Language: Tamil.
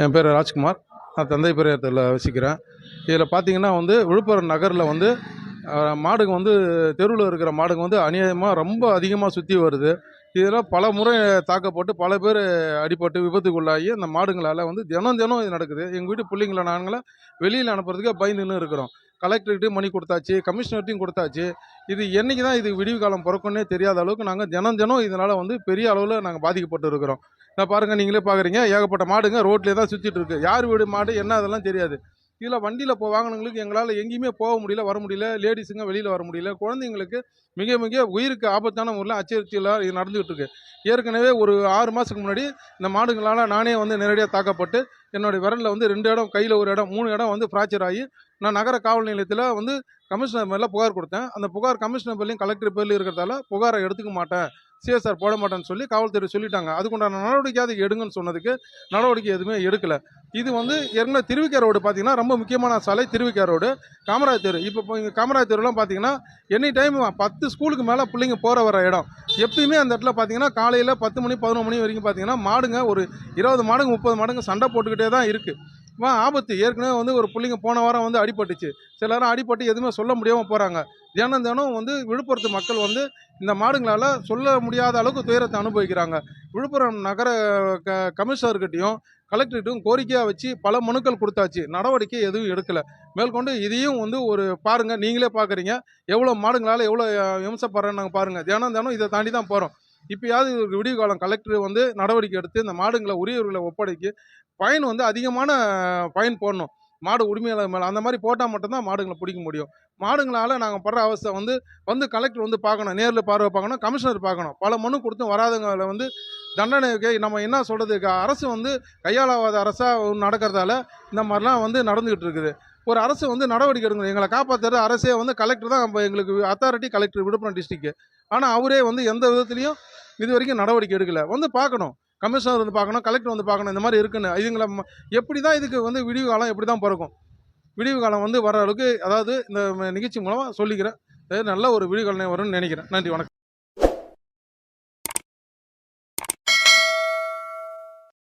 என் பேர் ராஜ்குமார். நான் தந்தை பெரியாரத்தில் வசிக்கிறேன். இதில் பார்த்தீங்கன்னா வந்து விழுப்புரம் நகரில் வந்து மாடுங்க வந்து தெருவில் இருக்கிற மாடுங்க வந்து அநியாயமாக ரொம்ப அதிகமாக சுற்றி வருது. இதில் பல முறை தாக்கப்பட்டு பல பேர் அடிபட்டு விபத்துக்குள்ளாகி அந்த மாடுங்களால் வந்து தினம் தினம் இது நடக்குது. எங்கள் வீட்டு பிள்ளைங்களை நாங்களாம் வெளியில் அனுப்புறதுக்கே பயந்துன்னு இருக்கிறோம். கலெக்டர்கிட்டையும் மணி கொடுத்தாச்சு கமிஷனர்கிட்டையும் கொடுத்தாச்சு. இது என்றைக்கு தான் இது விடிவு காலம் பிறக்குன்னே தெரியாத அளவுக்கு நாங்கள் தினம் தினம் இதனால் வந்து பெரிய அளவில் நாங்கள் பாதிக்கப்பட்டு இருக்கிறோம். நான் பாருங்கள் நீங்களே பார்க்குறீங்க ஏகப்பட்ட மாடுங்க ரோட்லேயே தான் சுற்றிட்டு இருக்கு யார் வீடு மாடு என்ன அதெல்லாம் தெரியாது. இதில் வண்டியில் போ வாங்கினவங்களுக்கு எங்களால் எங்கேயுமே போக முடியல வர முடியல. லேடிஸுங்க வெளியில் வர முடியல. குழந்தைங்களுக்கு மிக மிக உயிருக்கு ஆபத்தான முறையில் அச்சுறுத்தியெல்லாம் இது நடந்துகிட்டு இருக்கு ஏற்கனவே ஒரு ஆறு மாதத்துக்கு முன்னாடி இந்த மாடுங்களால் நானே வந்து நேரடியாக தாக்கப்பட்டு என்னுடைய விரலில் வந்து ரெண்டு இடம் கையில் ஒரு இடம் மூணு இடம் வந்து ஃப்ராக்சர் ஆகி நான் நகர காவல் நிலையத்தில் வந்து கமிஷனர் மேலே புகார் கொடுத்தேன். அந்த புகார் கமிஷனர் பேர்லையும் கலெக்டர் பேர்லையும் இருக்கிறதால புகாரை எடுத்துக்க மாட்டேன். சிஎஸ்ஆர் போட மாட்டேன்னு சொல்லி காவல்துறை சொல்லிட்டாங்க. அதுக்குண்டான நடவடிக்கையாவது எடுங்கன்னு சொன்னதுக்கு நடவடிக்கை எதுவுமே எடுக்கல. இது வந்து ஏற்கனவே திருவிக்கா ரோடு பார்த்தீங்கன்னா ரொம்ப முக்கியமான சாலை திருவிக்கா ரோடு. காமராஜ் தெரு இப்போ இங்கே காமராஜ் தெருலாம் பார்த்தீங்கன்னா எனி டைம் பத்து ஸ்கூலுக்கு மேலே பிள்ளைங்க போகிற வர இடம். எப்பயுமே அந்த இடத்துல பார்த்தீங்கன்னா காலையில் பத்து மணி பதினொரு மணி வரைக்கும் பார்த்தீங்கன்னா மாடுங்க ஒரு இருபது மாடுங்க முப்பது மாடுங்க சண்டை போட்டுக்கிட்டே தான் இருக்குது ஆபத்து ஏற்கனவே வந்து ஒரு பிள்ளைங்க போன வாரம் வந்து அடிபட்டுச்சு. சிலரும் அடிபட்டு எதுவுமே சொல்ல முடியாமல் போகிறாங்க தினம் தினம் வந்து விழுப்புரத்து மக்கள் வந்து இந்த மாடுங்களால் சொல்ல முடியாத அளவுக்கு துயரத்தை அனுபவிக்கிறாங்க. விழுப்புரம் நகர க கமிஷனர்கிட்டையும் கலெக்டர்கிட்டையும் கோரிக்கையாக வச்சு பல மனுக்கள் கொடுத்தாச்சு. நடவடிக்கை எதுவும் எடுக்கலை. மேற்கொண்டு இதையும் வந்து ஒரு பாருங்கள் நீங்களே பார்க்குறீங்க எவ்வளோ மாடுங்களால் எவ்வளோ இம்சப்படுறேன்னு நாங்கள் பாருங்கள் தினம் தினம் இதை தாண்டி தான் போகிறோம் இப்போயாவது ஒரு விடிவு காலம் கலெக்டர் வந்து நடவடிக்கை எடுத்து இந்த மாடுங்களை உரியவர்களை ஒப்படைக்கு ஃபைன் வந்து அதிகமான ஃபைன் போடணும். மாடு உரிமையாளர் மேலே அந்த மாதிரி போட்டால் மட்டும்தான் மாடுங்களை பிடிக்க முடியும். மாடுங்களால் நாங்கள் படுற அவஸ்தை வந்து வந்து கலெக்டர் வந்து பார்க்கணும் நேரில் பார்வை பார்க்கணும் கமிஷனர் பார்க்கணும். பல மனு கொடுத்தும் வராதவங்களை வந்து தண்டனைக்கு நம்ம என்ன சொல்கிறது அரசு வந்து கையாளாத அரசாக நடக்கிறதால இந்த மாதிரிலாம் வந்து நடந்துக்கிட்டு இருக்குது. ஒரு அரசு வந்து நடவடிக்கை எடுக்கணும். எங்களை காப்பாற்றுற அரசே வந்து கலெக்டர் தான். எங்களுக்கு அத்தாரிட்டி கலெக்டர் விழுப்புரம் டிஸ்ட்ரிக்ட் ஆனால் அவரே வந்து எந்த விதத்துலையும் இது வரைக்கும் நடவடிக்கை எடுக்கலை. வந்து பார்க்கணும். கமிஷனர் வந்து பார்க்கணும் கலெக்டர் வந்து பார்க்கணும். இந்த மாதிரி இருக்குன்னு. இதுங்களை எப்படி தான் இதுக்கு வந்து விடிவு காலம் எப்படி தான் பிறக்கும்? விடிவு காலம் வந்து வர அளவுக்கு அதாவது இந்த நிகழ்ச்சி மூலமாக சொல்லிக்கிறேன். நல்ல ஒரு விடிவு காலம் வரும்னு நினைக்கிறேன். நன்றி வணக்கம்.